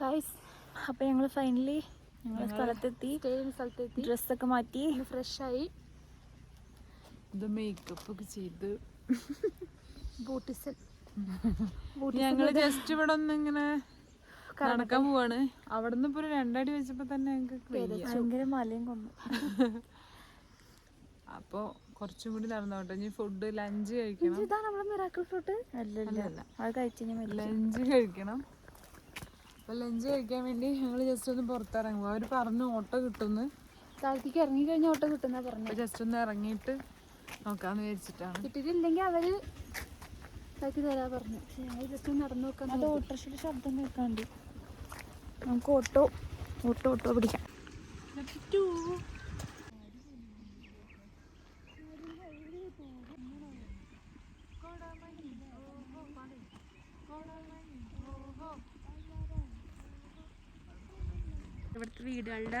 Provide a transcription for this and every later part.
Guys അപ്പൊ ഞങ്ങൾ finally ഞങ്ങൾ സ്ഥലത്തെത്തി. സ്ഥലത്തെത്തി. ഡ്രസ്സൊക്കെ മാറ്റി. ഫ്രഷായി ഇത് മേക്കപ്പ് ഒക്കെ ചെയ്ത്. ബൂട്ടിസൽ ഞങ്ങൾ ജസ്റ്റ് ഇവിടെ ഒന്ന് ഇങ്ങനെ നടക്കാൻ പോവാണ്. അവിടെ നിന്ന് ഇപ്പൊ രണ്ടടി വെച്ചപ്പോ തന്നെ ഞങ്ങൾക്ക്. ഭയങ്കര മലയും കൊന്നു അപ്പൊ കുറച്ചും കൂടി നടന്നോട്ടെ. ഇനി ഫുഡ് ലഞ്ച് കഴിക്കണം. ഇതാ നമ്മളെ മിറാക്കിൾ ഫ്രൂട്ട് അല്ലല്ല. അത് കഴിച്ചു ലഞ്ച് കഴിക്കണം. അപ്പൊ ലഞ്ച് കഴിക്കാൻ വേണ്ടി ഞങ്ങൾ ജസ്റ്റ് ഒന്ന് പുറത്തിറങ്ങും അവർ പറഞ്ഞു ഓട്ടോ കിട്ടുമെന്ന് സ്ഥലത്തേക്ക് ഇറങ്ങി കഴിഞ്ഞാൽ ഓട്ടോ കിട്ടുന്ന പറഞ്ഞു. അപ്പോൾ ജസ്റ്റ് ഒന്ന് ഇറങ്ങിയിട്ട് നോക്കാന്ന് വിചാരിച്ചിട്ടാണ്. കിട്ടിയിട്ടില്ലെങ്കിൽ അവർ ഇതാക്കി തരാ പറഞ്ഞു. പക്ഷെ ഞങ്ങൾ ജസ്റ്റ് നടന്നു നോക്കാം അത് ഓട്ടോറിക്ഷയുടെ ശബ്ദം കേൾക്കാണ്ട്. നമുക്ക് ഓട്ടോ ഓട്ടോ ഓട്ടോ പിടിക്കാം. ഇവിടുത്തെ വീടുകളുടെ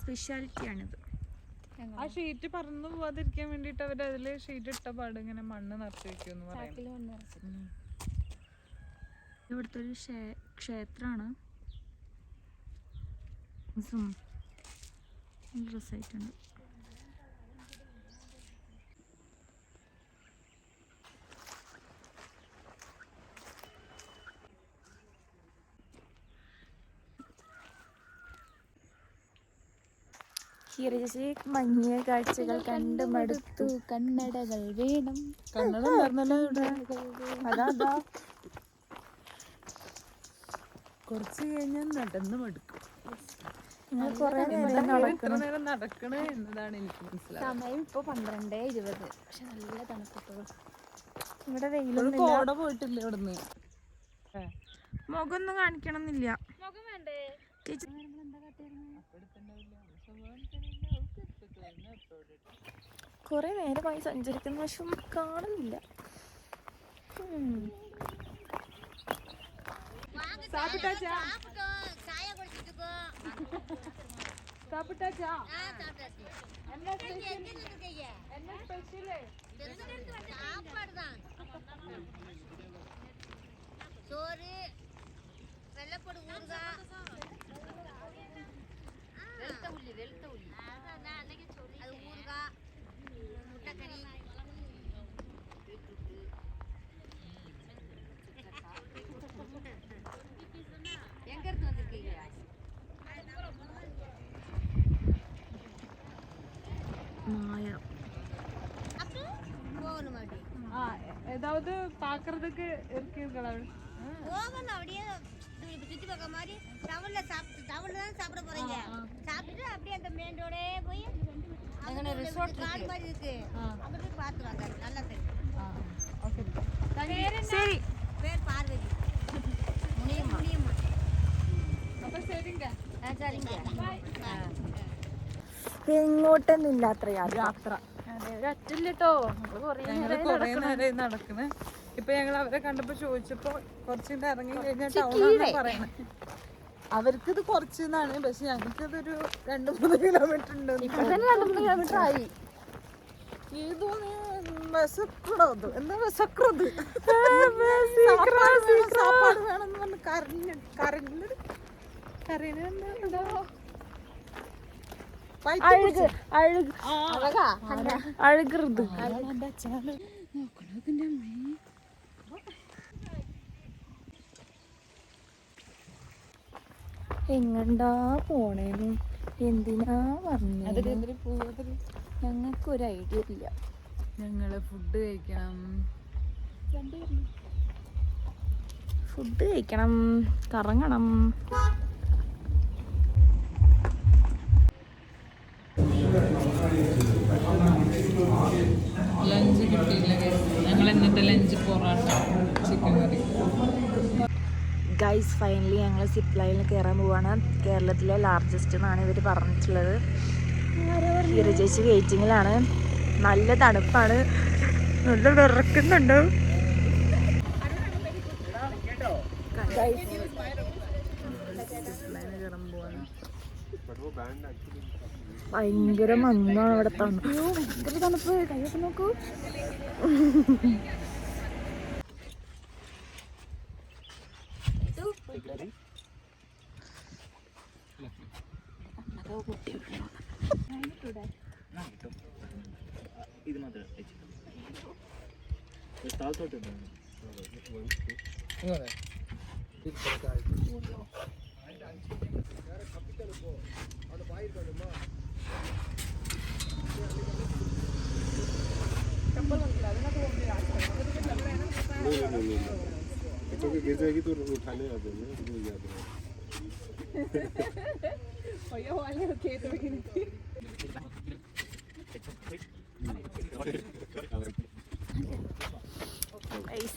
സ്പെഷ്യാലിറ്റിയാണിത് ആ ഷീറ്റ് പറന്നു പോവാതിരിക്കാൻ വേണ്ടിട്ട് അവർ അതിൽ ഷീറ്റ് ഇട്ട പാട് ഇങ്ങനെ മണ്ണ് നിറച്ച് വെക്കും. ഇവിടുത്തെ ഒരു ക്ഷേത്രമാണ്. രസമായിട്ടുണ്ട് ഹീറജി മങ്ങിയ കാഴ്ചകൾ കണ്ടു മടുത്തു. കണ്ണടകൾ വേണം. കണ്ണട അതാ അതാ. കുറച്ച് കഴിഞ്ഞാൽ നടന്നു മടുക്കും. നടക്കണേ. എന്നതാണ് എനിക്ക് മനസ്സിലായത് സമയം ഇപ്പൊ പന്ത്രണ്ട് ഇരുപത്. പക്ഷെ നല്ല തണുപ്പട്ടോ. ഇവിടെ ഒരു വെയിലൊന്നും കോട പോയിട്ടില്ല ഇവിടുന്ന്? മുഖമൊന്നും കാണിക്കണം എന്നില്ല മുഖം വേണ്ടേ? ചേച്ചി കുറെ നേരമായി സഞ്ചരിക്കുന്ന പക്ഷെ ഒന്നും കാണുന്നില്ല. சோறு ஆயிரம் ஏதாவது பாக்குறதுக்கு இருக்கீங்களா ஓவன் அப்படியே சுத்தி பார்க்க மாதிரி டவுன்ல சாப்பிட்டு டவுன்ல தான் சாப்பிட போறீங்க. சாப்பிட்டு அப்படியே அந்த மெயின் ரோடே போய் அங்கே ரிசோர்ட் காடு மாதிரி இருக்கு. அங்க போய் பாத்துவாங்க நல்லா சரி ஓகே. சரி. എങ്ങോട്ടൊന്നും ഇല്ലാത്ര യാത്ര. നമ്മൾ കൊറേ നേരം നടക്കണേ. ഇപ്പൊ ഞങ്ങൾ അവരെ കണ്ടപ്പോ ചോദിച്ചപ്പോ കുറച്ചിട്ട് ഇറങ്ങി കഴിഞ്ഞാൽ ടൗൺ പറയണേ. അവർക്ക് ഇത് കുറച്ചെന്നാണ് പക്ഷെ ഞങ്ങൾക്ക് ഇതൊരു രണ്ട് മൂന്ന് കിലോമീറ്റർ ഉണ്ട് കിലോമീറ്റർ ആയി. ഇത്. വിശക്കണത് എന്താ വിശക്കണത് സാപ്പാട് വേണം, സാപ്പാട് വേണമെന്ന് പറഞ്ഞ് കരഞ്ഞ് കരഞ്ഞ് കരഞ്ഞെന്താ അഴുക് എങ്ങണ്ടാ പോണേന്ന് എന്തിനാ പറഞ്ഞു ഞങ്ങൾക്ക് ഒരു ഐഡിയ ഇല്ല. ഞങ്ങൾ ഫുഡ് കഴിക്കണം. ഫുഡ് കഴിക്കണം കറങ്ങണം. Lunch parotta chicken curry. Guys finally ഞങ്ങൾ സിപ്പ് ലൈനിൽ കയറാൻ പോവാണ്. കേരളത്തിലെ ലാർജസ്റ്റ് എന്നാണ് ഇവർ പറഞ്ഞിട്ടുള്ളത്. ഹീറ ചേച്ചി വെയിറ്റിങ്ങിലാണ് നല്ല തണുപ്പാണ്. നല്ല വിറക്കുന്നുണ്ട്. ഭയങ്കര മഞ്ഞാണ് അവിടെ തണുപ്പ് ഭയങ്കര തണുപ്പ്. കൈയൊക്കെ നോക്കൂ. ഇത് മാത്രം താഴത്തോട്ട് കപ്പൽ വന്നില്ല അതിനകത്ത് പോകുന്നില്ല क्योंकि गिर जाएगी तो उठाने आ जाएंगे तो गिर जाते हैं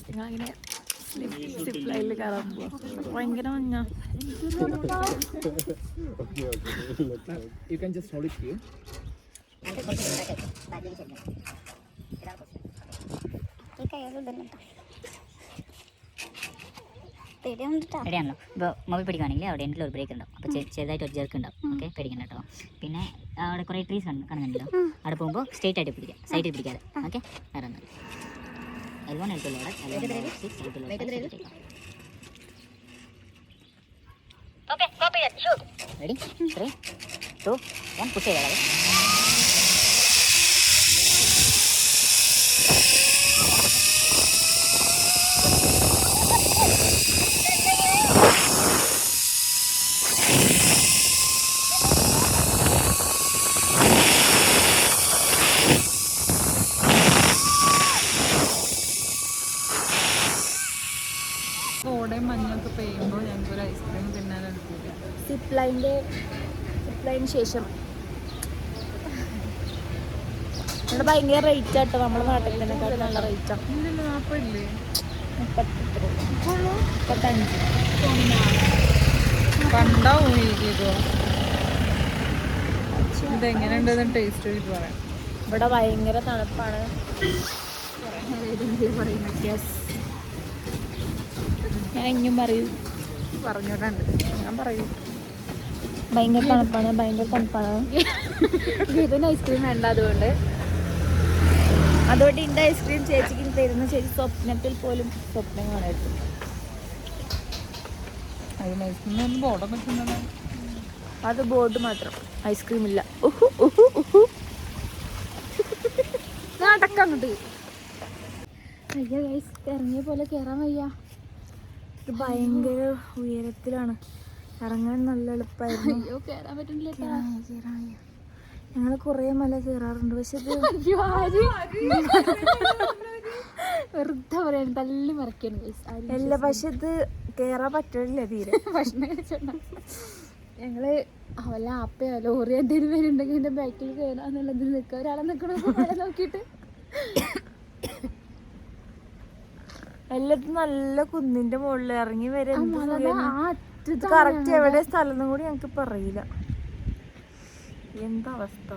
ഞങ്ങളിങ്ങനെ സിപ്പ് ലൈനിൽ കയറാൻ പോവാം ഭയങ്കര മഞ്ഞ ओके ओके लगता है You can just hold it here. റെഡിയാണല്ലോ ഇപ്പോൾ മൊബൈൽ പിടിക്കുകയാണെങ്കിൽ അവിടെ എന്റെ ഒരു ബ്രേക്ക് ഉണ്ടാവും. അപ്പോൾ ചെറുതായിട്ട് ഒരു ജെർക്ക് ഉണ്ടാവും. ഓക്കെ പേടിക്കണ്ട കേട്ടോ. പിന്നെ അവിടെ കുറേ ട്രീസ് കാണുന്നുണ്ടല്ലോ. അവിടെ പോകുമ്പോൾ സ്ട്രേറ്റ് ആയിട്ട് പിടിക്കുക സൈഡിൽ പിടിക്കാതെ. ഓക്കെ വേറെ ഒന്നും L one L two load ready three two one push ചെയ്താൽ സിപ്പ് സിപ്പ് ലൈനിന് ശേഷം. ഇവിടെ ഭയങ്കര റേറ്റ് ആട്ടോ നമ്മുടെ നാട്ടിൽ തന്നെ നല്ല റേറ്റാണ് ഇല്ലല്ലോ നാൽപ്പതില്ലേ മുപ്പത്തഞ്ച്. കണ്ടാവും ഇത്. ഇതെങ്ങനെയുണ്ടെന്ന് ടേസ്റ്റ് ചെയ്തിട്ട് പറയാം. ഇവിടെ ഭയങ്കര തണുപ്പാണ്. ഞാൻ ഇനിയും പറയൂ. പറഞ്ഞോട്ടുണ്ട് ഞാൻ പറയൂ. ഭയങ്കര തണുപ്പാണ് ഭയങ്കര തണുപ്പാണ്. ഇതിന് ഐസ്ക്രീം വേണ്ട അതുകൊണ്ട്. അതുകൊണ്ട് ഇന്റെ ഐസ്ക്രീം ചേച്ചിക്ക് തരുന്ന ചേച്ചി സ്വപ്നത്തിൽ പോലും സ്വപ്നം കാണരുത് അതിന് ഐസ്ക്രീം ബോർഡ് തിന്നണം അത് ബോർഡ് മാത്രം. ഐസ്ക്രീം ഇല്ല. നടക്കങ്ങോട്ട് അയ്യോ ഗൈസ് ഇറങ്ങിയ പോലെ കയറാൻ വയ്യ. ഇത് ഭയങ്കര ഉയരത്തിലാണ്. ഇറങ്ങാൻ നല്ല എളുപ്പമായിരുന്നു അയ്യോ കയറാൻ പറ്റുന്നില്ല ഞങ്ങൾ കുറേ മല കയറാറുണ്ട് പക്ഷെ വെറുതെ പറയാൻ തല്ലി മറക്കാണ് അല്ല പക്ഷെ ഇത് കയറാൻ പറ്റില്ല തീരെ. ഭക്ഷണം ഞങ്ങൾ അവല്ല ആപ്പയോ ലോറി എന്തെങ്കിലും വരുന്നുണ്ടെങ്കിൽ എന്റെ ബാക്കിൽ കയറാന്നുള്ളതിൽ നിൽക്കുക. ഒരാളെ നിൽക്കണ നോക്കിയിട്ട്. എല്ലാത്തും നല്ല കുന്നിന്റെ മുകളിൽ ഇറങ്ങി വരെ ആ അറ്റത്താണ് കറക്റ്റ് എവിടെ? സ്ഥലം കൂടി ഞങ്ങൾക്ക് പറയില്ല. എന്താ അവസ്ഥ?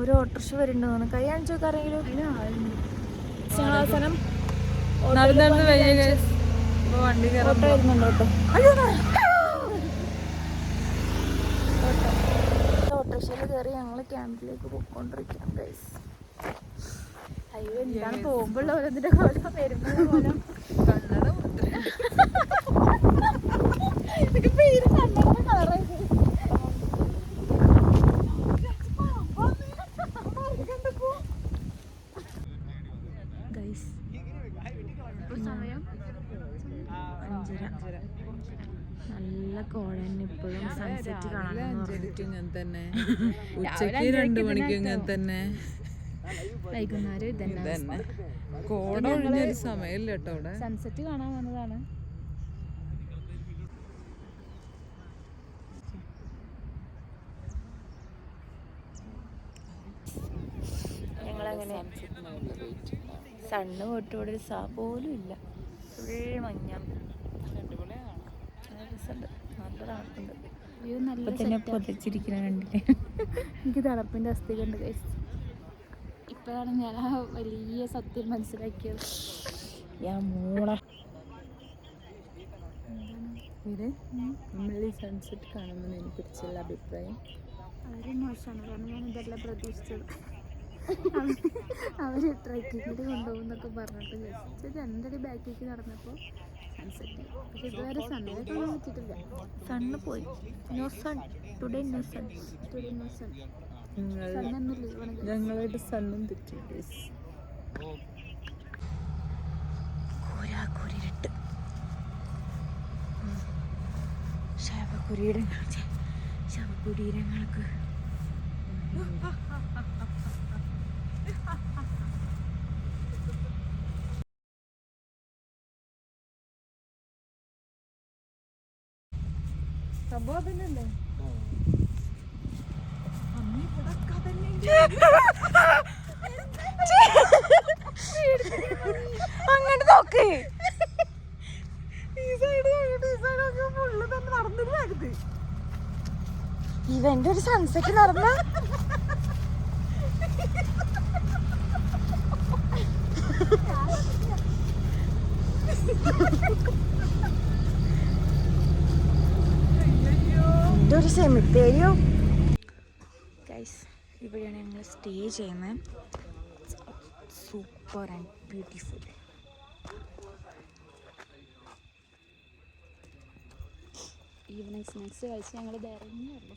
ഒരു ഓട്ടോറിക്ഷ വരുന്നുണ്ട് തോന്നുന്നു കൈ കാണിച്ചു നോക്കാരെങ്കിലും ഞങ്ങൾ അവസാനം നടന്ന്. ഇപ്പൊ വണ്ടി കയറാൻ വരുന്നുണ്ട് കേട്ടോ ഓട്ടോറിക്ഷയിൽ കയറി ഞങ്ങൾ ക്യാമ്പിലേക്ക് പോയിക്കൊണ്ടിരിക്കാം ഗൈസ് അയ്യോ എന്താണ് പോകുമ്പോഴുള്ള ഓരോന്നിന്റെ കോലം വരുമ്പോൾ കോലം കണ്ണട മുദ്ര. പേര് കണ്ണട കളറായി ഗൈസ് സമയം അഞ്ചര. നല്ല കോഴൻ ഇപ്പോഴും സൺസെറ്റ് കാണാൻ ഇങ്ങനെ തന്നെ. ഉച്ചയ്ക്ക് രണ്ടു മണിക്ക് ഇങ്ങനെ തന്നെ. വൈകുന്നേരം ഇതന്നെ. കോട ഒഴിഞ്ഞൊരു സമയമില്ല കേട്ടോ അവിടെ. സൺസെറ്റ് കാണാൻ വന്നതാണ്. ഞങ്ങളങ്ങനെ സണ്ണ് ഇവിടെ ഒരു സാ പോലും ഇല്ല. ഫുൾ മഞ്ഞ. നല്ല രസമുണ്ട്. തണുപ്പുണ്ട്. അയ്യോ തന്നെ പൊതിച്ചിരിക്കുന്ന കണ്ടില്ലേ? എനിക്ക് തണുപ്പിന്റെ അസ്ഥിക ഉണ്ട് ഇപ്പോഴാണ് ഞാൻ ആ വലിയ സത്യം മനസ്സിലാക്കിയത്. ഞാൻ മൂള. ഇത്? നമ്മൾ ഈ സൺസെറ്റ് എനിക്ക് എനിക്കുറിച്ചുള്ള അഭിപ്രായം. വളരെ മോശമാണ്. കാരണം ഞാൻ ഇതെല്ലാം പ്രതീക്ഷിച്ചത്. അവർ ട്രക്കിങ്ങിൽ കൊണ്ടുപോകുന്നൊക്കെ പറഞ്ഞിട്ട് ജസ്റ്റ് രണ്ടടി ബാക്കിലേക്ക് നടന്നപ്പോൾ സൺസെറ്റ് പക്ഷെ ഇതുവരെ സണ്ണിനെ കാണാൻ പറ്റിയിട്ടില്ല സണ്ണ് പോയി. No sun today no sun today no sun ഞങ്ങളുടെ സണ്ണും തെറ്റി കൂരാക്കൂരിട്ട് ശവകുരീരങ്ങൾ ശവകുടീരങ്ങൾക്ക്. സംഭവം തന്നെയല്ലേ അങ്ങോട്ട് നോക്ക്. ഇവന്റെ ഒരു സൺസെറ്റ് നടന്ന? എന്റെ ഒരു സെമിത്തേരിയോ ഗൈസ് ഇവിടെയാണ് ഞങ്ങൾ സ്റ്റേ ചെയ്യുന്നത് super and beautiful evening snacks കഴിച്ച് ഞങ്ങൾ ഇറങ്ങിയുള്ളൂ